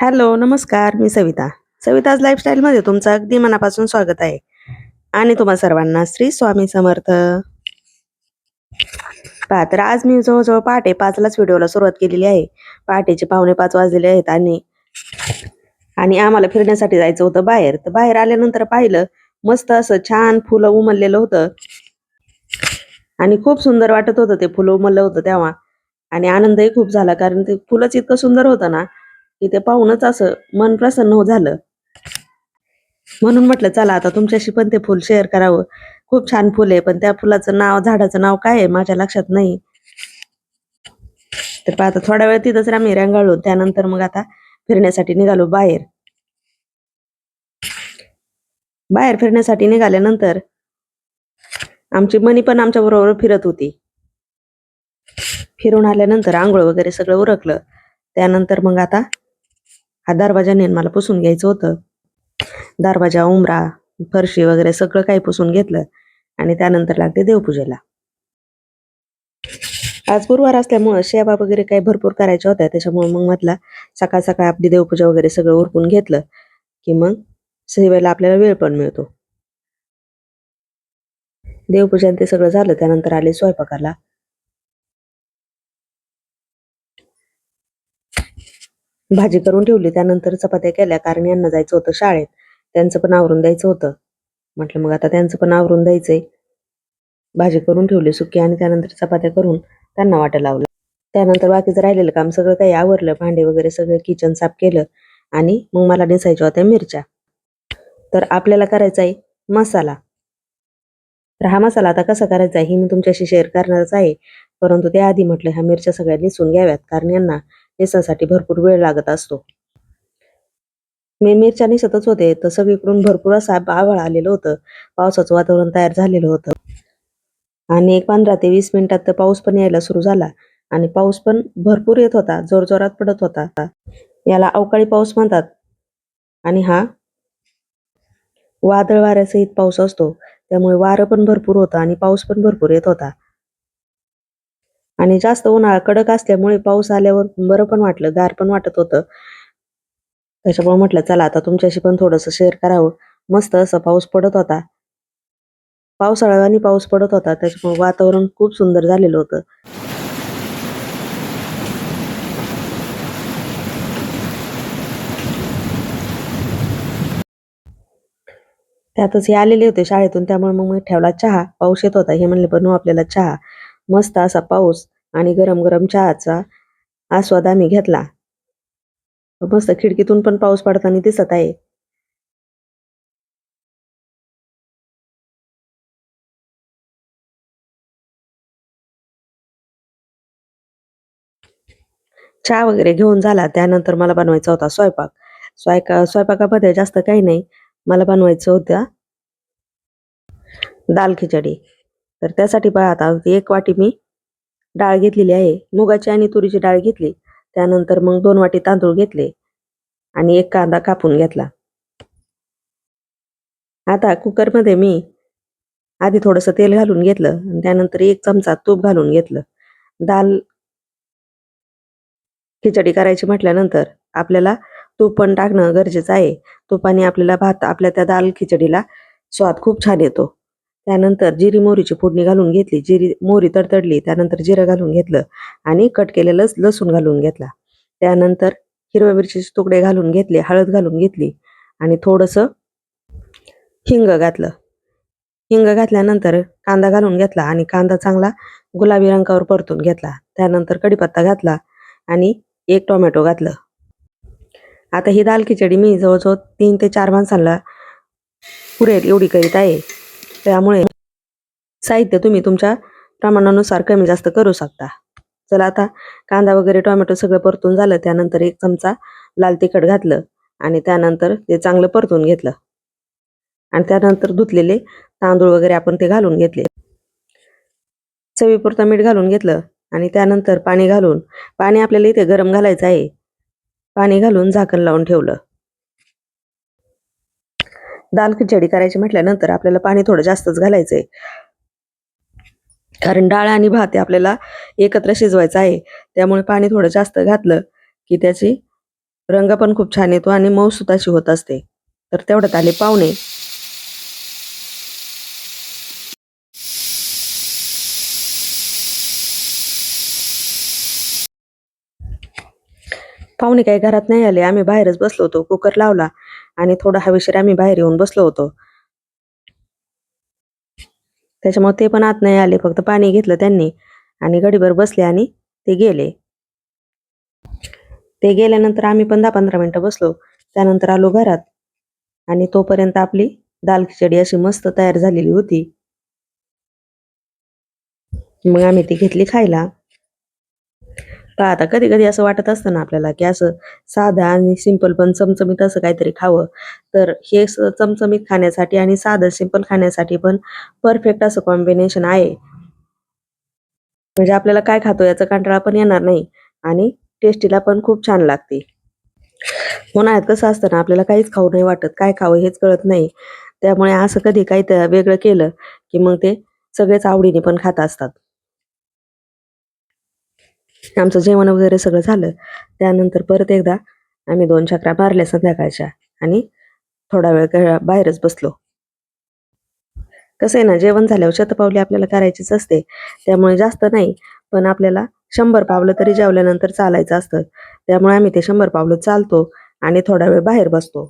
Hello नमस्कार मी सविता. सविताज लाईफस्टाईलमध्ये तुमचं अगदी मनापासून स्वागत आहे. आणि तुम्हा सर्वांना श्री स्वामी समर्थ. पहा तर आज मी जवळजवळ पहाटे पाचलाच व्हिडिओला सुरुवात केलेली आहे. पहाटेचे पावणे पाच वाजलेले आहेत आणि आणि आम्हाला फिरण्यासाठी जायचं होतं बाहेर. तर बाहेर आल्यानंतर पाहिलं मस्त असं छान फुलं उमललेलं होतं. आणि खूप सुंदर वाटत होतं ते फुलं उमललं होतं तेव्हा. आणि आनंदही खूप झाला कारण ते फुलंच इतकं सुंदर होतं ना की ते पाहूनच असं मन प्रसन्न हो- झालं. म्हणून म्हटलं चला आता तुमच्याशी पण ते फुल शेअर करावं. खूप छान फुल आहे पण त्या फुलाचं नाव झाडाचं नाव काय आहे माझ्या लक्षात नाही. तर आता थोडा वेळ तिथंच आम्ही रंगाळलो त्यानंतर मग आता फिरण्यासाठी निघालो बाहेर. बाहेर फिरण्यासाठी निघाल्यानंतर आमची मनी पण आमच्या बरोबर फिरत होती. फिरून आल्यानंतर आंघोळ वगैरे सगळं उरकलं. त्यानंतर मग आता हा दरवाजा मला पुसून घ्यायचं होतं. दरवाजा उमरा फरशी वगैरे सगळं काही पुसून घेतलं आणि त्यानंतर लागते देवपूजेला. आज गुरुवार असल्यामुळं शेवा वगैरे काही भरपूर करायच्या होत्या. त्याच्यामुळे मग म्हटलं सकाळ सकाळ आपली देवपूजा वगैरे सगळं उरकून घेतलं की मग सेवेला आपल्याला वेळ पण मिळतो. देवपूजा ते सगळं झालं त्यानंतर आले स्वयंपाकाला. भाजी करून ठेवली त्यानंतर चपात्या केल्या कारण यांना जायचं होतं शाळेत. त्यांचं पण आवरून द्यायचं होतं. म्हटलं मग आता त्यांचं पण आवरून द्यायचंय. भाजी करून ठेवली सुकी आणि त्यानंतर चपात्या करून त्यांना वाटा लावलं. त्यानंतर बाकीचं राहिलेलं काम सगळं काही आवरलं भांडे वगैरे सगळं किचन साफ केलं आणि मग मला नेसायच्या होत्या मिरच्या. तर आपल्याला करायचा आहे मसाला. तर हा मसाला आता कसा करायचा आहे हे मी तुमच्याशी शेअर करणारच आहे. परंतु त्याआधी म्हटलं ह्या मिरच्या सगळ्या निसून घ्याव्यात कारण यांना केसासाठी भरपूर वेळ लागत असतो. मी मिरच्या निसतच होते तर सगळीकडून भरपूर असा आभाळ आलेलं होतं. पावसाचं वातावरण तयार झालेलं होतं. आणि एक पंधरा ते वीस मिनिटात तर पाऊस पण यायला सुरू झाला. आणि पाऊस पण भरपूर येत होता जोरजोरात पडत होता. याला अवकाळी पाऊस म्हणतात. आणि हा वादळ वाऱ्यासहित पाऊस असतो. त्यामुळे वारं पण भरपूर होतं आणि पाऊस पण भरपूर येत होता. आणि जास्त उन्हाळा कडक असल्यामुळे पाऊस आल्यावर बरं पण वाटलं गार पण वाटत होतं. त्याच्यामुळे म्हटलं चला आता तुमच्याशी पण थोडंसं शेअर करावं. मस्त असं पाऊस पडत होता. पावसाळा आणि पाऊस पडत होता त्याच्यामुळे वातावरण खूप सुंदर झालेलं होतं. त्यातच हे आलेले होते शाळेतून त्यामुळे मग मी ठेवला चहा. पाऊस येत होता हे म्हणले बनवू आपल्याला चहा. मस्त असा पाऊस आणि गरम गरम चहाचा आस्वाद आम्ही घेतला. मस्त खिडकीतून पण पाऊस पडताना दिसत आहे. चहा वगैरे घेऊन झाला. त्यानंतर मला बनवायचा होता स्वयंपाक. स्वयंका स्वयंपाकामध्ये जास्त काही नाही. मला बनवायचं होत्या दाल खिचडी. तर त्यासाठी पहा आता एक वाटी मी डाळ घेतलेली आहे. मुगाची आणि तुरीची डाळ घेतली. त्यानंतर मग दोन वाटी तांदूळ घेतले आणि एक कांदा कापून घेतला. आता कुकरमध्ये मी आधी थोडंसं तेल घालून घेतलं आणि त्यानंतर एक चमचा तूप घालून घेतलं. दाल खिचडी करायची म्हटल्यानंतर आपल्याला तूप पण टाकणं गरजेचं आहे. तुपाने आपल्याला भात आपल्या त्या दाल खिचडीला स्वाद खूप छान येतो. त्यानंतर जिरी मोहरीची फोडणी घालून घेतली. जिरी मोहरी तडतडली त्यानंतर जिरं घालून घेतलं आणि कट केलेलं लसूण घालून घेतला. त्यानंतर हिरव्या मिरचीचे तुकडे घालून घेतले हळद घालून घेतली आणि थोडंसं हिंग घातलं. हिंग घातल्यानंतर कांदा घालून घेतला आणि कांदा चांगला गुलाबी रंगावर परतून घेतला. त्यानंतर कढीपत्ता घातला आणि एक टोमॅटो घातलं. आता ही दाल खिचडी मी जवळजवळ तीन ते चार माणसांना पुरेल एवढी करीत आहे. त्यामुळे साहित्य तुम्ही तुमच्या प्रमाणानुसार कमी जास्त करू शकता. चला आता कांदा वगैरे टोमॅटो सगळं परतून झालं त्यानंतर एक चमचा लाल तिखट घातलं आणि त्यानंतर ते चांगलं परतून घेतलं. आणि त्यानंतर धुतलेले तांदूळ वगैरे आपण ते घालून घेतले. चवीपुरतं मीठ घालून घेतलं आणि त्यानंतर पाणी घालून पाणी आपल्याला इथे गरम घालायचं आहे. पाणी घालून झाकण लावून ठेवलं. दाल खिचडी करायची म्हटल्यानंतर आपल्याला पाणी थोडं जास्तच घालायचंय. कारण डाळ आणि भात हे आपल्याला एकत्र शिजवायचं आहे. त्यामुळे पाणी थोडं जास्त घातलं की त्याची रंग पण खूप छान येतो आणि मऊसूत होत असते. तर तेवढ्यात आले पाहुणे. पाहुणे काही घरात नाही आले. आम्ही बाहेरच बसलो होतो. कुकर लावला. आणि थोडं हवेशीर आम्ही बाहेर येऊन बसलो होतो. त्याच्यामुळे ते पण आत नाही आले फक्त पाणी घेतलं त्यांनी आणि गडीभर बसले आणि ते गेले. ते गेल्यानंतर आम्ही पण दहा पंधरा मिनिटं बसलो. त्यानंतर आलो घरात आणि तोपर्यंत आपली दाल खिचडी अशी मस्त तयार झालेली होती. मग आम्ही ती घेतली खायला. का आता कधी कधी असं वाटत असतं ना आपल्याला की असं साधं आणि सिंपल पण चमचमीत असं काहीतरी खावं. तर हे चमचमीत खाण्यासाठी आणि साधं सिंपल खाण्यासाठी पण परफेक्ट असं कॉम्बिनेशन आहे. म्हणजे आपल्याला काय खातो याचा कंटाळा पण येणार नाही आणि टेस्टीला पण खूप छान लागते. उन्हाळ्यात कसं असतं ना आपल्याला काहीच खाऊ नाही वाटत काय खावं हेच कळत नाही. त्यामुळे असं कधी काही वेगळं केलं की मग ते सगळेच आवडीने पण खात असतात. आमचं जेवण वगैरे सगळं झालं. त्यानंतर परत एकदा आम्ही दोन चक्रा मारल्या संध्याकाळच्या आणि थोडा वेळ बाहेरच बसलो. कसं आहे ना जेवण झाल्यावर शतपावली आपल्याला करायचीच असते. त्यामुळे जास्त नाही पण आपल्याला शंभर पावलं तरी जेवल्यानंतर चालायचं असतं. त्यामुळे आम्ही ते शंभर पावलं चालतो आणि थोडा वेळ बाहेर बसतो.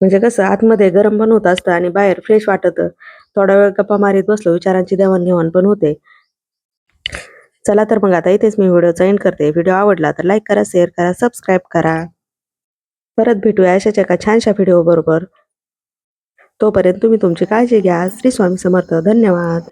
म्हणजे कसं आतमध्ये गरम पण होत असतं आणि बाहेर फ्रेश वाटत. थोडा वेळ गप्पा मारीत बसलो विचारांची देवाणघेवाण पण होते. चला तर मग आता इथेच मी व्हिडिओ एंड करते. व्हिडिओ आवडला तर लाईक करा शेअर करा सबस्क्राईब करा. परत भेटूया अशाच एका छानशा व्हिडिओ बरोबर. तोपर्यंत तुम्ही तुमची काळजी घ्या. श्री स्वामी समर्थ. धन्यवाद.